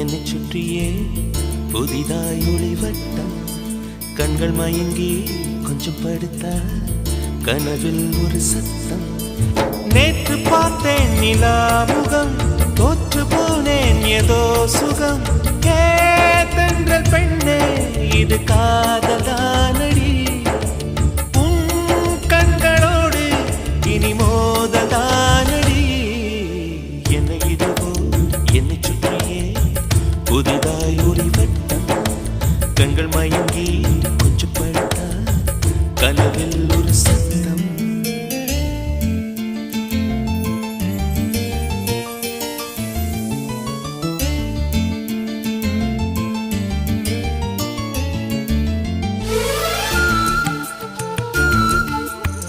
என்னை சுற்றியே. புதிதாய் ஒளிவட்டம் கண்கள் மயங்கி கொஞ்சம் படுத்த. கனவில் ஒரு சத்தம். நேற்று பார்த்தேன் நிலா முகம் தோற்று போனேன் ஏதோ சுகம். ஏதென்ற பெண்ணே இது காதலானடி. உன் கண்களோடு இனி மோதலான புதிதாய் உரிவட்ட கண்கள் மயங்கி கொஞ்சம் படுத்த கனவில் ஒரு சத்தம்.